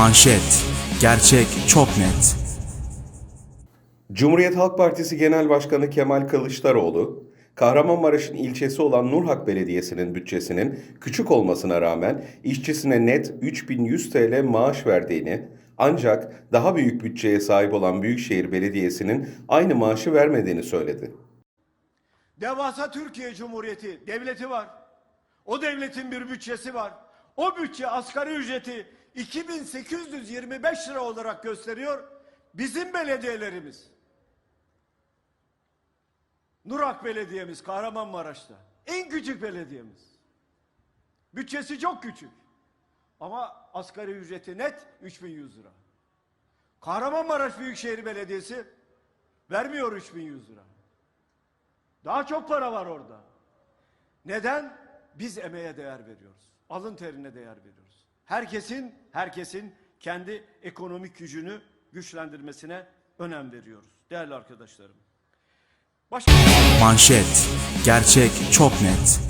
Manşet. Gerçek çok net. Cumhuriyet Halk Partisi Genel Başkanı Kemal Kılıçdaroğlu, Kahramanmaraş'ın ilçesi olan Nurhak Belediyesi'nin bütçesinin küçük olmasına rağmen işçisine net 3100 TL maaş verdiğini, ancak daha büyük bütçeye sahip olan Büyükşehir Belediyesi'nin aynı maaşı vermediğini söyledi. Devasa Türkiye Cumhuriyeti devleti var. O devletin bir bütçesi var. O bütçe asgari ücreti 2825 lira olarak gösteriyor. Bizim belediyelerimiz. Nurak Belediye'miz Kahramanmaraş'ta. En küçük belediyemiz. Bütçesi çok küçük. Ama asgari ücreti net 3100 lira. Kahramanmaraş Büyükşehir Belediyesi vermiyor 3100 lira. Daha çok para var orada. Neden? Biz emeğe değer veriyoruz. Alın terine değer veriyoruz. Herkesin, herkesin kendi ekonomik gücünü güçlendirmesine önem veriyoruz. Değerli arkadaşlarım. Başka Manşet. Gerçek çok net.